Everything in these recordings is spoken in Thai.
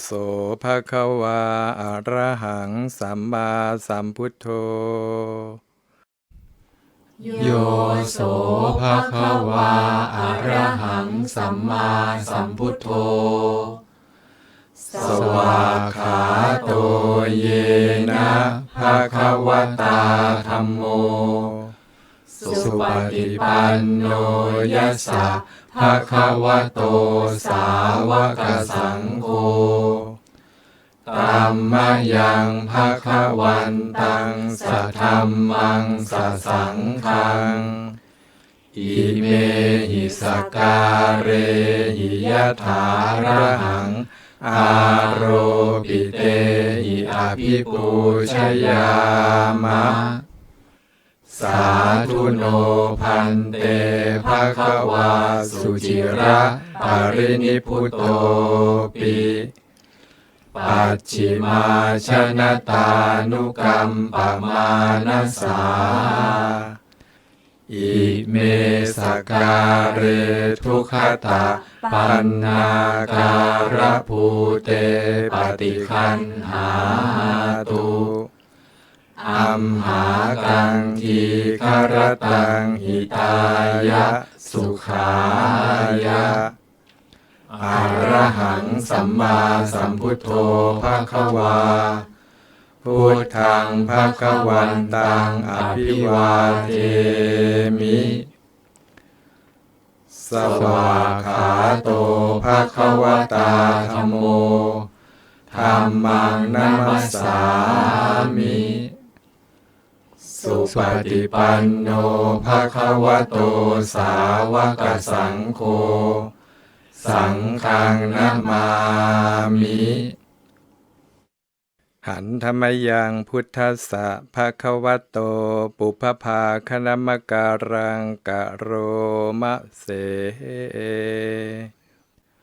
โยโสภะคะวาอะระหังสัมมาสัมพุทโธ โยโสภะคะวาอะระหังสัมมาสัมพุทโธ สวากขาโตเยนะภะคะวะตาธัมโม สุปฏิปันโนยัสสะ ภะคะวะโตสาวกสังโฆตัมมะยังภะคะวันตังสัทธัมมังสัสสังฆัง อิเมหิสกการเรหิยะถาระหัง อาโรปิเตหิอภิปูชยามะ สาธุโนพันเตภะคะวาสุจิระปรินิพุโตปิปัจฉิมาชนะตานุกรรมปมานัสสาอิเมสการเรทุขตะปันนาการะภูเตปฏิคันหา มหากังทีคารตังหิตายะ สุขายะอะระหังสัมมาสัมพุทโธภะคะวาพุทธังภะคะวันตังอภิวาเทมิ สวากขาโตภะคะวตาธัมโมธัมมังนัมสสามิ สุปฏิปันโนภะคะวะโตสาวกสังโฆสังฆังนามามิหันธรรมยังพุทธัสสะภะคะวะโต ปุพพาคณมการังกะโรมะเส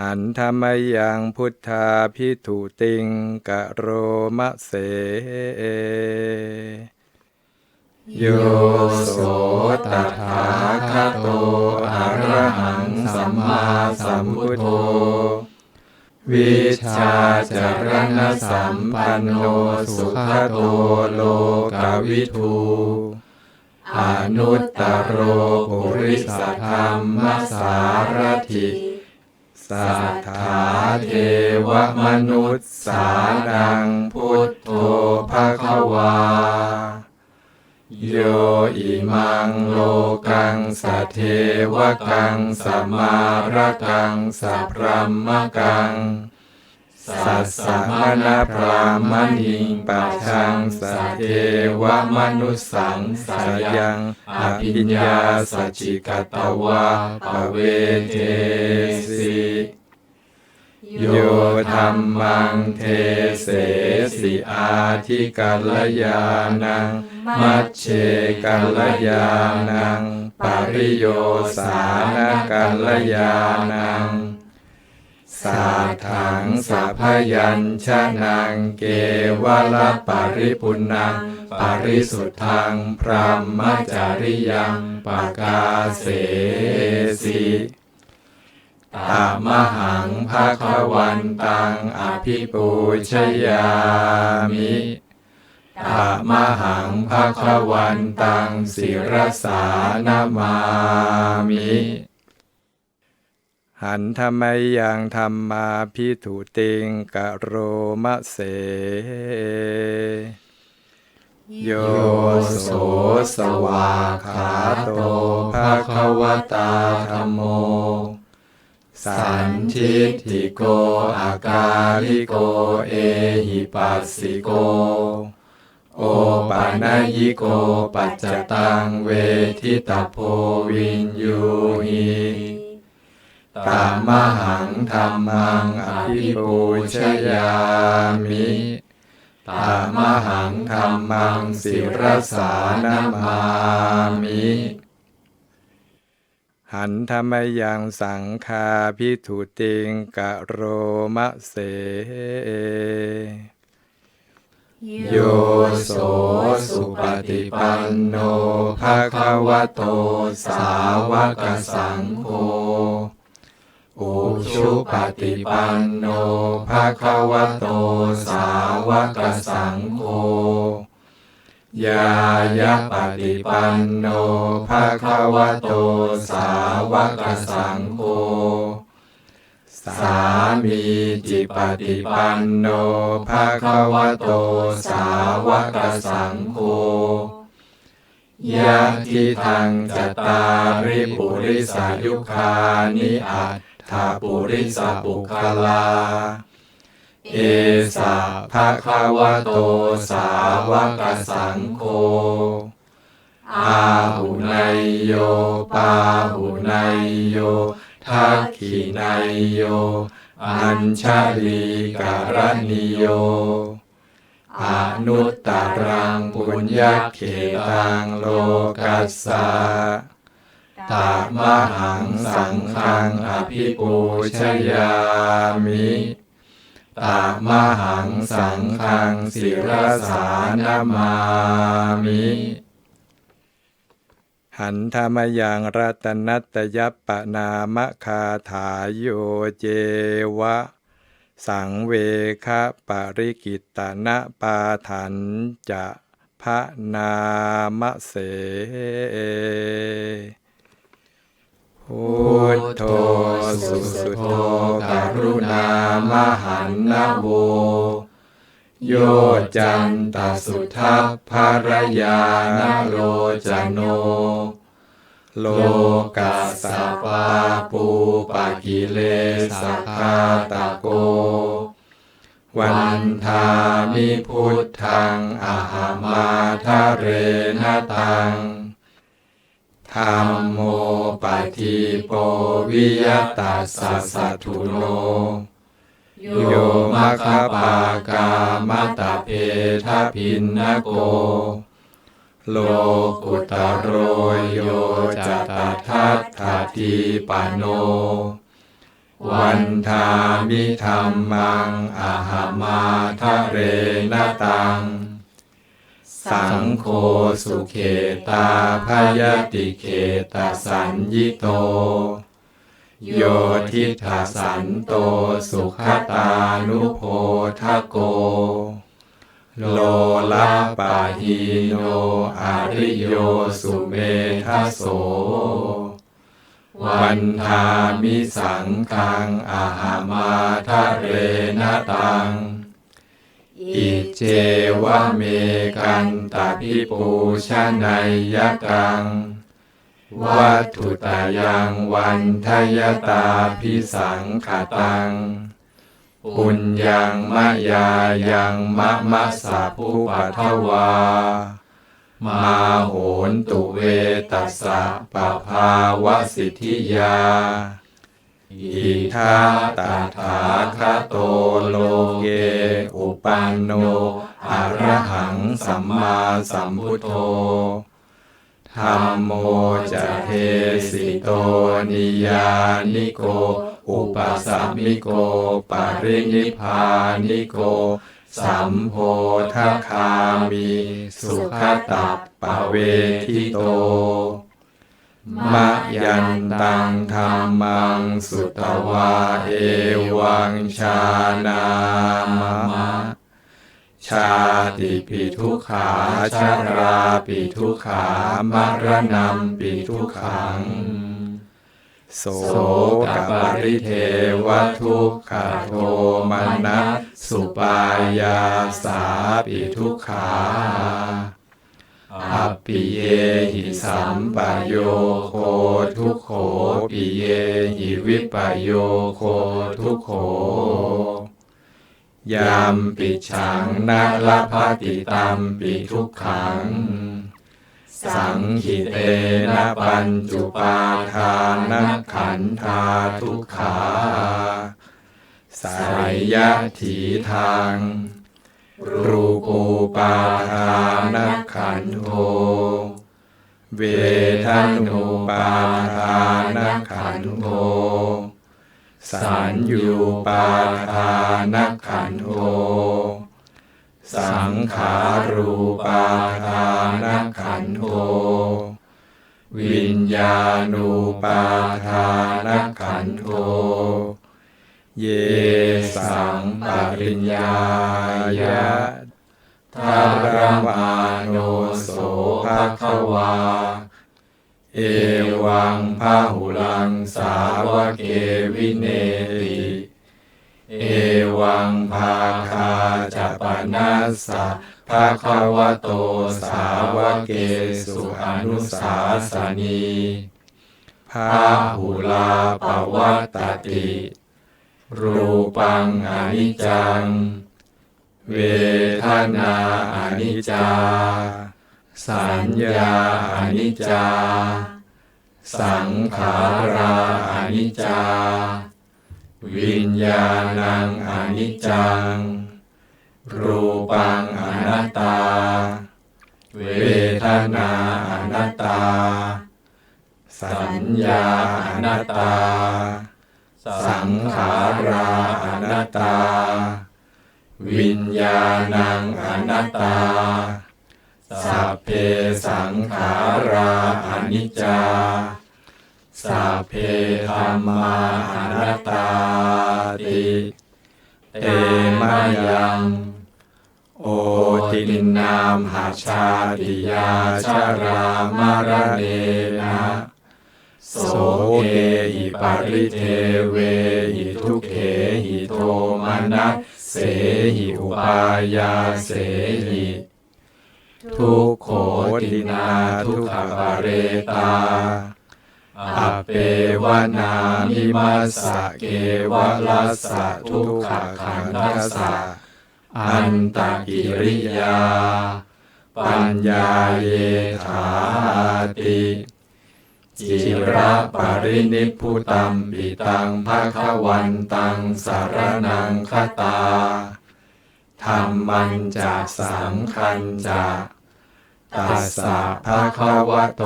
หันธรรมยังพุทธาพิถุติงกะโรมะเส โยโสตถาคโตอะระหังสัมมาสัมพุทโธ วิชาจารณสัมปันโนสุขโตโลกวิทูอนุตตรโรปุริสธรรมสารถิ สัทธาเทวมนุษย์สานังพุทโธภะคะวา โยอิมังโลกังสเทวกังสมาระกังสัพรหมกัง สัสสะมณพรามณิงปัจชังสะเทวมนุสังสยังอภิญญาสัจิกตวาปเวเทสิโยธรรมังเทเสสิอาทิกัลยานัง มัชเชกัลยานัง ปริโยสานกัลยานัง สาถังสัพยัญชนะเกวลปริปุณังปริสุทธังพรหมจริยังปกาเสสิตามหังภาควันตังอภิปูชยามิตามหังภาควันตังศิรสานามามิ หันธรรมยังธรรมาพิถุติงกะโรมะเส โยโสสวาขาโตภะคะวตาธัมโม สันทิฏฐิโกอากาลิโกเอหิปัสสิโก โอปานายิโกปัจจตังเวทิตาโพวินยูหิ ตามหังธรรมังอภิปูชยามิตามหังธรรมังศิรสานามามิ หันธรรมยังสังคาพิถุติงกะโรมะเส โยโสสุปฏิปันโนภะคะวะโตสาวกสังโฆ อุชุปฏิปันโนภะคะวะโตสาวกสังโฆยายะปฏิปันโนภะคะวะโตสาวกสังโฆสามีจิปฏิปันโนภะคะวะโตสาวกสังโฆยะทิทางจตาริปุริสายุคานิอัต ถาปุริสปุคลา เอสะภะคะวะโตสาวกสังโฆอาหุนายโยปาหุนายโยทักขินายโย อัญชลีการณิโยอนุตตรังปุญญเขตังโลกัสสะ ตามหังสังฆังอภิปูชยามิตามหังสังฆังศิรสานามามิหันธรรมยังรัตนัตยัปปนามคาถาโยเจวะ สังเวคะปริกิตตนะปาถันจะพระนามเส จันตสุทัพภรยานโลจโน โลกัสสปาปูปะกิเลสคาตะโก วันทามิพุทธังอาหามาทะเรนตังธรรมโมปะทิโปวิยตัสสสัทุโน โยมะคปากา มะตะเพทะพินนโก โลกุตโรโยจตทัตถาทีปโน วันทามิธรรมังอาหามาทะเรนตัง สังโฆสุเขตาพยติเขตสัญญิโต โยทิทาสันโตสุขตานุโพทโก โลละปะหิโนอริโยสุเมทะโส วันทามิสังคังอาหามาทะเรนตัง อิเจวะเมกันตาพิปูชะนายยกัง วัตถุตายังวันทยตาพิสังขตัง ปุญญังมะยายังมะมะสะภูปัทวา มาโหนตุเวตัสสะปะภาวสิทธิยา อิทาตถาคโตโลเก อุปันโนอรหังสัมมาสัมพุทโธ ธรรมโมจะเทสิโตนิยานิโก อุปสัมมิโก ปรินิพานิโก สัมโพธคามิสุขตัปปะเวทิโตมะยันตังธรรมังสุตวาเอวังชานามะ ชาติปิทุกขาชาราปิทุกขามรณะปิทุกขัง โสกปริเทวทุกขโทมนัสสุปายาสาปิทุกขาอปิเยหิสัมปโยโคทุกโขปิเยหิวิปโยโคทุกโข ยามปิฉังนาลภาติตัมปิทุกขัง สังขิเตนะปัญจุปาทานะขันธาทุกขาสายยะถีทาง รูปูปาทานขันโท เวทนุปาทานขันโท สัญญูปาทานขันโท สังขารูปาทานขันโท วิญญาณูปาทานขันโท เยสังปริญญายะทารมาโนโสภะคะวา เอวังพาหุลังสาวเกวิเนติ เอวังภาคาจะปนัสสะภะควะโตสาวเกสุอนุสาสนีพาหุลาปวัตติ รูปังอนิจจัง เวทนาอนิจจา สัญญาอนิจจา สังขาราอนิจจา วิญญาณังอนิจจัง รูปังอนัตตา เวทนาอนัตตา สัญญาอนัตตา สังขาราอนัตตา วิญญาณังอนัตตา สัพเพสังขาราอนิจจา สัพเพธรรมาอนัตตาติ เตมะยัง โอตินนามหาชาติยาชารามารเนนะโสเกหิปาริเทเวหิทุเขหิโทมานะเสหิอุปายาเสหิ ทุกโขตินาทุกขปาเรตาอเปวนามิมัสสะเกวะลัสสะทุกขขันธัสสะอันตกิริยา ปัญญาเยถาติจิระปรินิพุตัมปิตังภะคะวันตังสารนังคตาธรรมันจะสังคัญจะ ตัสสะภะคะวะโต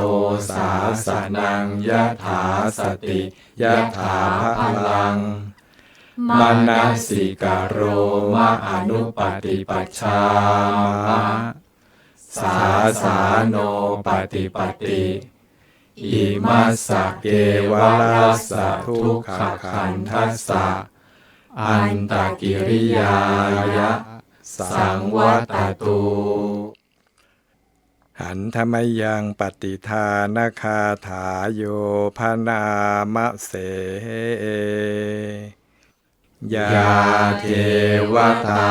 สาสนังยะถาสติยะถาพลังมนัสสิกโรมะอนุปฏิปัชชามะสาสาโนปฏิปติอิมัสะเกวะลัสสะทุกขขันทัสสะอันตกิริยายะ สังวัตตุ หันธรรมยังปฏิทานคาถาโยพนามะเสยาเทวตา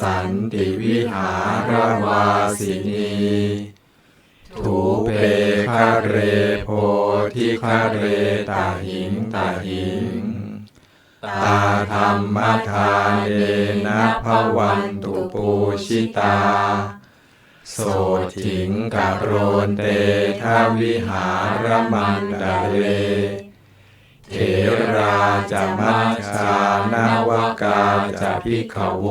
สันติวิหารวาสินีถูเปคะเรโพธิคะเรตาหิงตาหิง ตาธรรมทานเอนะภวันตุปูชิตา โสถิงกะโรนเตทาวิหารมันดาเล เถราจะมัชชานาวกาจะพิขโว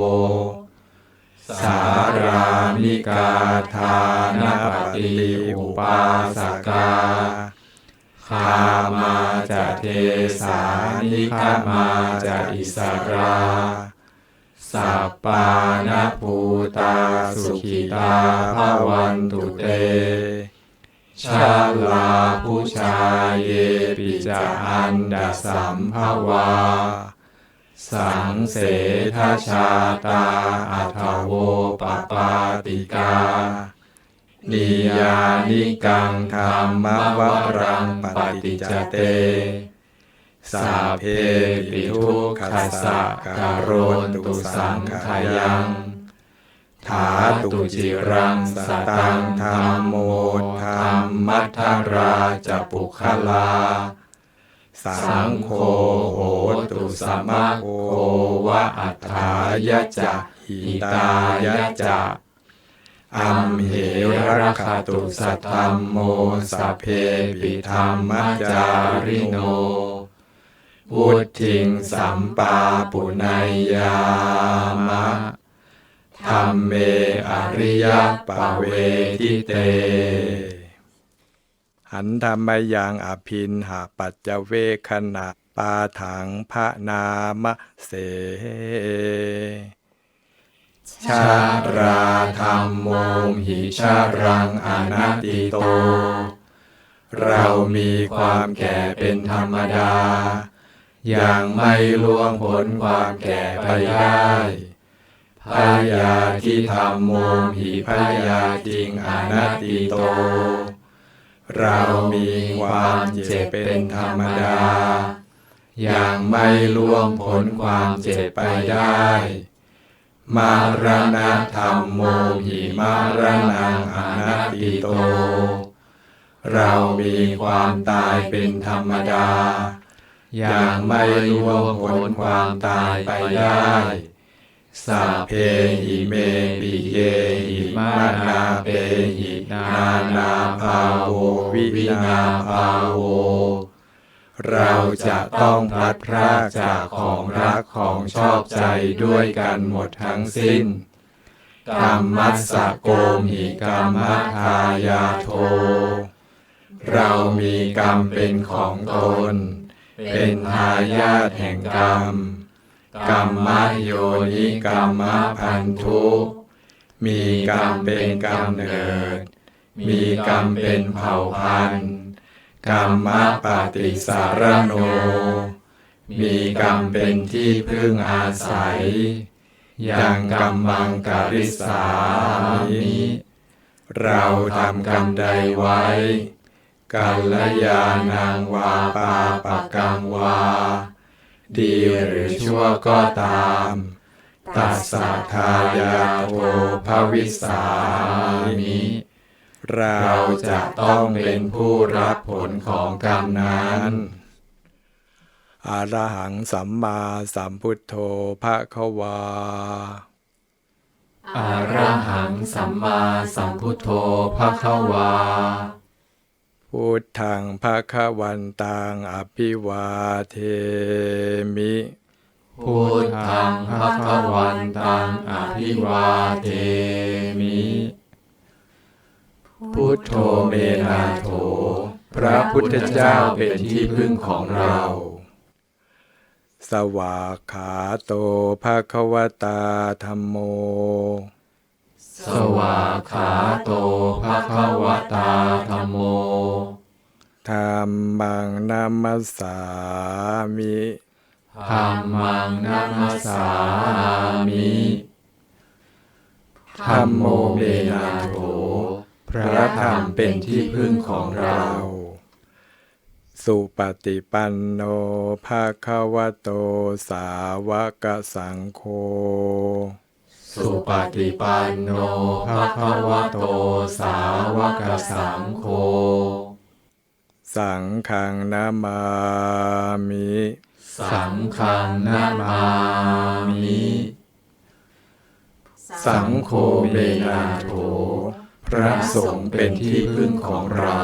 สารามิกาทานปฏิอุปาสกาคามาจะเทสานิคามาจะอิสรา สัปปานภูตาสุขิตาภวันตุเต ชาลาผู้ชาเยปิจาอันดาสัมภวา สังเสทชาตาอัทโวปปาติกา นิยานิกังธรรมวรังปฏิจเต สาเพปิทุกขสะการโรนตุสังขายังถาตุจิรังสตังธรรมโมธรรมัทราจปุคลา สังโฆโหตุสมะโควะอัฏฐายะจะหิตายะจะอัมเหระคาตุสัทธัมโมสพเพปิธรรมจาริโน วุทิงสัมปาปุนัยยามะธรรมเมอริยปะเวทิเต หันธรรมยังอภินหาปัจจเวคณะปาถังพระนามเส ชาราธรรมโมหิชารังอนัตติโต เรามีความแก่เป็นธรรมดา อยังไม่ล่วงพ้นความแก่ไปได้พยาที่ธรรมโมหิพยาจริงอนัตติโต เรามีความเจ็บเป็นธรรมดา อยังไม่ล่วงพ้นความเจ็บไปได้ มารณะธรรมโมหิมารณังอนัตติโต เรามีความตายเป็นธรรมดา อยังไม่ล่วงพ้นความตายไปได้สัพเพหิเมปิเยหิมานาเปหินานาภาโววินาภาโว เราจะต้องพลัดพรากจากของรักของชอบใจด้วยกันหมดทั้งสิ้นกรรมัสสะโกมิกรรมทายาโท เรามีกรรมเป็นของตน เป็นทายาทแห่งกรรมกรรมโยนิกรรมพันธุ มีกรรมเป็นกำเนิด มีกรรมเป็นเผ่าพันธุ์กรรมปฏิสารโน มีกรรมเป็นที่พึ่งอาศัย ยังกรรมังกริสามิ เราทำกรรมใดไว้ กัลยาณังวาปาปะกังวา ดีหรือชั่วก็ตามตัสสะทายาโทภวิสามิเราจะต้องเป็นผู้รับผลของกรรมนั้นอรหังสัมมาสัมพุทโธภะคะวาอะระหังสัมมาสัมพุทโธภะคะวา พุทธังภะคะวันตังอภิวาเทมิพุทธังภะคะวันตังอภิวาเทมิ พุทโธเมนาโถ พระพุทธเจ้าเป็นที่พึ่งของเรา สวากขาโตภะคะวตาธรรมโม สวากขาโตภะคะวตาธัมโมธรรมังนามัสสามิธัมมังนัมสสามิธัมโมเมนาโถพระธรรมเป็นที่พึ่งของเรา สุปฏิปันโนภาคะวะโตสาวกสังโฆ สุปฏิปันโนภะคะวะโตสาวกสังโฆ สังฆังนามามิ สังฆังนามามิสังโฆเมนาโถพระสงฆ์เป็นที่พึ่งของเรา